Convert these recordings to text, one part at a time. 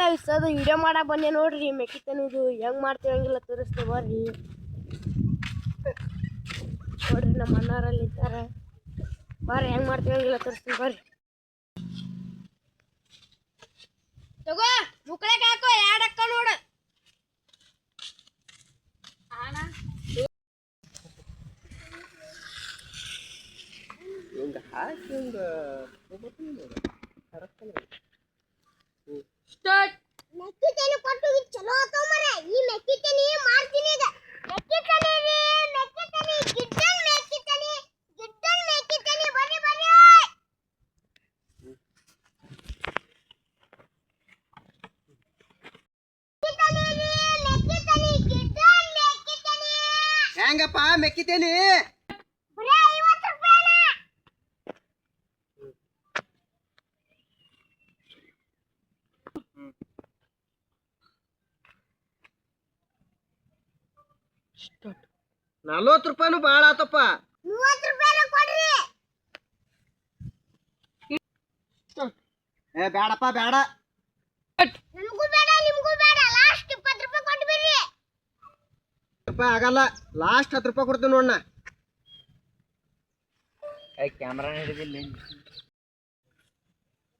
ನಾವು ಅದು ವಿಡಿಯೋ ಮಾಡಕ್ಕೆ ಬಂದೆ ನೋಡ್ರಿ ಮೆಕ್ಕಿತನ ಇದು ಹೆಂಗೆ ಮಾಡ್ತೀವಿ ಹಂಗಿಲ್ಲ ತೋರಿಸ್ತೀವಿ ಬರ್ರಿ. ನೋಡ್ರಿ ನಮ್ಮ ಅಣ್ಣಾರಲ್ಲಿ ಇದ್ದಾರೆ. ಬರ್ರಿ ಹೆಂಗೆ ಮಾಡ್ತೀವಿ ಹಂಗಿಲ್ಲ ತೋರಿಸ್ತೀವಿ ಬರ್ರಿ. ತಗೋ ಮುಕ್ಕಳಕ್ಕೆ ಹಾಕೋ ಎರಡು ಅಕ್ಕ ನೋಡು. ಹಿಂಗೆ ಹಾಕಿ ಹಿಂಗೆ ಸ್ಟಾರ್ಟ್ ಮೆಕ್ಕಿತೇನೆ ಕೊಟ್ಟು ಇದು ಚಲೋ ಆತವ ಮರ ಈ ಮೆಕ್ಕಿತೇನೆ ಮಾಡ್ತೀನಿ ಈಗ ಮೆಕ್ಕಿತೇನೆ ರೀ ಮೆಕ್ಕಿತೇನೆ ಗಿಡ್ಡನ್ ಮೆಕ್ಕಿತೇನೆ ಗಿಡ್ಡನ್ ಮೆಕ್ಕಿತೇನೆ ಬರ್ರಿ ಬರ್ರಿ ಮೆಕ್ಕಿತೇನೆ ರೀ ಮೆಕ್ಕಿತೇನೆ ಗಿಡ್ಡನ್ ಮೆಕ್ಕಿತೇನೆ ಹೆಂಗಪ್ಪ ಮೆಕ್ಕಿತೇನಿ ನಲ್ವತ್ತು ರೂಪಾಯಿನೂ ಭಾಳ ಆತಪ್ಪ ಮೂವತ್ತು ರೂಪಾಯಿನ ಕೊಡ್ರಿ ಏ ಬೇಡಪ್ಪ ಬೇಡ ನಮಗೂ ಬೇಡ ನಿಮಗೂ ಬೇಡ ಲಾಸ್ಟ್ ಇಪ್ಪತ್ತು ರೂಪಾಯಿ ಕೊಟ್ಟು ಬಿಡ್ರಿ ರೂಪಾಯಿ ಆಗಲ್ಲ ಲಾಸ್ಟ್ ಹತ್ತು ರೂಪಾಯಿ ಕೊಡ್ತೀನಿ ನೋಡಣ್ಣ ಕ್ಯಾಮ್ರಾ ಹಿಡಿದಿಲ್ಲ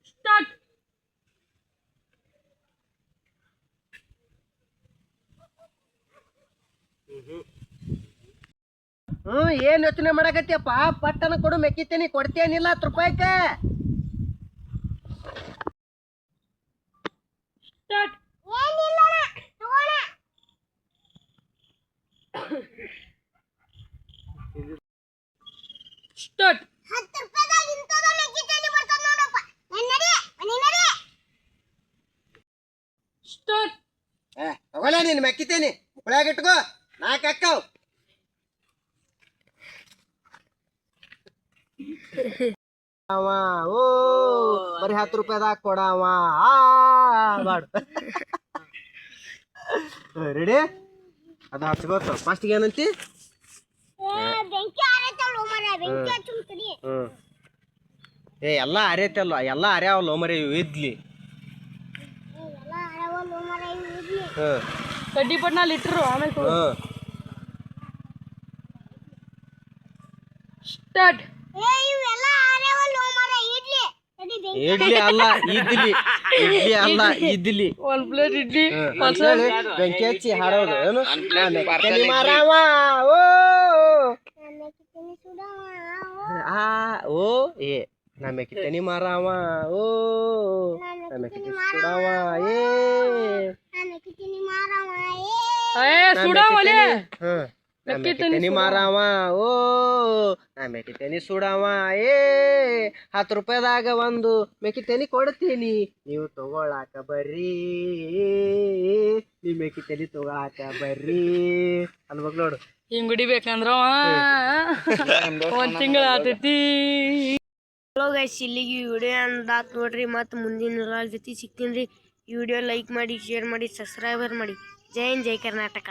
ಸ್ಟಾರ್ಟ್ ಹ್ಞೂ ಏನು ಯೋಚನೆ ಮಾಡಕತ್ತಿಯಪ್ಪ? ಪಟ್ಟನ ಕೊಡು ಮೆಕ್ಕಿತೇನಿ ಕೊಡ್ತೇನಿಲ್ಲ ಹತ್ತು ರೂಪಾಯಿಕ ಸ್ಟಾರ್ಟ್. ಏನಿಲ್ಲ ತಗೋಣ. ಸ್ಟಾರ್ಟ್. ನಾಲ್ಕು ರೂಪಾಯಿದಾಗ ಇಂಥದ ಮೆಕ್ಕಿತೇನೆ ಬರ್ತದ ನೋಡಪ್ಪ ನನ್ ನಡಿ ಮನೆ ನಡಿ ಸ್ಟಾರ್ಟ್ ಏ ತಗೊಳ್ಳೆ ನೀನು ಮೆಕ್ಕಿತೇನಿ ಉಳ್ಯಾಗ ಇಟ್ಕೋ ನಾಲ್ಕು ಅಕ್ಕವ್ ಅವ ಓ ಬರೀ ಹತ್ತು ರೂಪಾಯಿದಾಗ ಕೊಡವ. ಆ ಮಾಡು. ರೆಡಿ ಅದು ಹಚ್ಕೋತ ಫಸ್ಟ್ಗೆ ಏನಂತಿ? ಬೆಂಕಿ ಆರೈತಲ್ಲ ಮರ ಬೆಂಕಿ ಹಚ್ಚುಂತಡಿ ಏ ಎಲ್ಲ ಅರೇತಲ್ಲ ಎಲ್ಲ ಅರ್ಯಾವಲ್ಲ ಮರಿ ಇದ್ಲಿ. ಕಡ್ಡಿ ಪಟ್ನಲ್ಲಿ ಇಟ್ಟರು ಆಮೇಲೆ ಸ್ಟಾರ್ಟ್. ಏ ಇವೆಲ್ಲ ಅರವಲ್ಲ ಮರ ಇರ್ಲಿ ನಡಿ ಬೆಂಕಿ ಇಡ್ಲಿ ಅಲ್ಲ ಇದ್ಲಿ ಇಡ್ಲಿ ಅಲ್ಲ ಇದ್ಲಿ ಒಂದು ಪ್ಲೇಟ್ ಇಡ್ಲಿ ಹ್ಮ್, ಅಂತೇಳಿ ಬೆಂಕಿ ಹಚ್ಚಿ ಹಾಡೋದು ಏನು ಮೆಕ್ಕಲಿ ಮಾರವ ಓ ನಾನು ಮೆಕ್ಕಿತೇನೆ ಸುಡವ ಆ ಓ ಏ ನಾ ಮೆಕ್ಕಿತೇನಿ ಮಾರವ ಓ ನಾ ಮೆಕ್ಕಿತೇನಿ ಸುಡವ ಏ ನಾನು ಮೆಕ್ಕಿತೇನೆ ಮಾರವ ಏ ಏ ನಾ ಸುಡ ಒಲೆ ಮೆಕ್ಕಿತೇನಿ- ಹ್ಮ್. ನಾ ಮೆಕ್ಕಿತೇನಿ ಮಾರವ ಓ ನಾ ಮೆಕ್ಕಿತೇನಿ ಸುಡವ. ಏ ಹತ್ತು ರೂಪಾಯಿದಾಗ ಒಂದು ಮೆಕ್ಕಿತೇನಿ ಕೊಡ್ತೀನಿ. ನೀವು ತಗೊಳಾಕ ಬರ್ರಿ. ನೀವು ಮೆಕ್ಕಿತೇನಿ ತಗೊಳಾಕ ಬರ್ರಿ. ಅನ್ಬೇಕು ನೋಡು. ಹಿಂಗ್ ಹಿಡಿಬೇಕಂದ್ರ ಒಂದ್ ತಿಂಗಳ ಆತೈತಿ. ಹಲೋ ಗೈಸ್ ಇಲ್ಲಿಗೆ ಈ ವಿಡಿಯೋ ಅಂದಾತ್ ನೋಡ್ರಿ ಮತ್ತೆ ಮುಂದಿನ ಜೊತೆ ಸಿಗ್ತೀನಿ ರೀ. ಈ ವಿಡಿಯೋ ಲೈಕ್ ಮಾಡಿ ಶೇರ್ ಮಾಡಿ ಸಬ್ಸ್ಕ್ರೈಬರ್ ಮಾಡಿ. ಜೈ ಹಿಂದ್ ಜೈ ಕರ್ನಾಟಕ.